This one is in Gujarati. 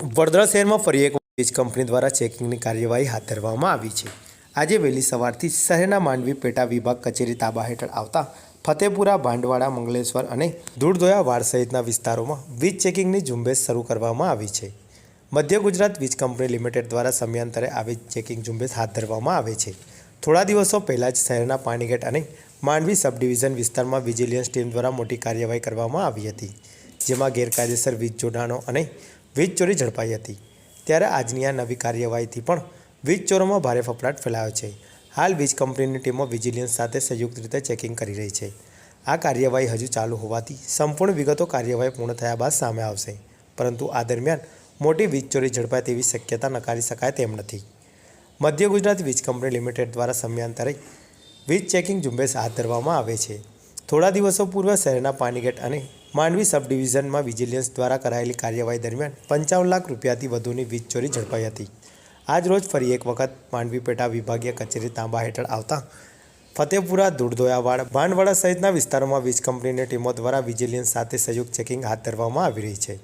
વડોદરા શહેરમાં ફરી એક વીજ કંપની દ્વારા ચેકિંગની કાર્યવાહી હાથ ધરવામાં આવી છે. આજે વહેલી સવારથી શહેરના માંડવી પેટા વિભાગ કચેરી તાબા હેઠળ આવતા ફતેપુરા, ભાંડવાડા, મંગલેશ્વર અને ધૂળધોયા વાડ સહિતના વિસ્તારોમાં વીજ ચેકિંગની ઝુંબેશ શરૂ કરવામાં આવી છે. મધ્ય ગુજરાત વીજ કંપની લિમિટેડ દ્વારા સમયાંતરે આવી ચેકિંગ ઝુંબેશ હાથ ધરવામાં આવે છે. થોડા દિવસો પહેલાં જ શહેરના પાણીગેટ અને માંડવી સબ ડિવિઝન વિસ્તારમાં વિજિલન્સ ટીમ દ્વારા મોટી કાર્યવાહી કરવામાં આવી હતી, જેમાં ગેરકાયદેસર વીજ જોડાણો અને વીજ ચોરી ઝડપાઈ હતી. ત્યારે આજની આ નવી કાર્યવાહીથી પણ વીજ ચોરોમાં ભારે ફફડાટ ફેલાયો છે. હાલ વીજ કંપનીની ટીમો વિજિલન્સ સાથે સંયુક્ત રીતે ચેકિંગ કરી રહી છે. આ કાર્યવાહી હજુ ચાલુ હોવાથી સંપૂર્ણ વિગતો કાર્યવાહી પૂર્ણ થયા બાદ સામે આવશે. પરંતુ આ દરમિયાન મોટી વીજ ચોરી ઝડપાય તેવી શક્યતા નકારી શકાય તેમ નથી. મધ્ય ગુજરાત વીજ કંપની લિમિટેડ દ્વારા સમયાંતરે વીજ ચેકિંગ ઝુંબેશ હાથ ધરવામાં આવે છે. થોડા દિવસો પૂર્વે શહેરના પાણીગેટ અને માંડવી સબ ડિવિઝનમાં વિજિલન્સ દ્વારા કરાયેલી કાર્યવાહી દરમિયાન પંચાવન લાખ રૂપિયાથી વધુની વીજ ચોરી ઝડપાઈ હતી. આજ રોજ ફરી એક વખત માંડવી પેટા વિભાગીય કચેરી તાંબા હેઠળ આવતા ફતેપુરા ધૂળધોયાવાડ ભાંડવાડા સહિતના વિસ્તારોમાં વીજ કંપનીની ટીમો દ્વારા વિજિલન્સ સાથે સંયુક્ત ચેકિંગ હાથ ધરવામાં આવી રહી છે.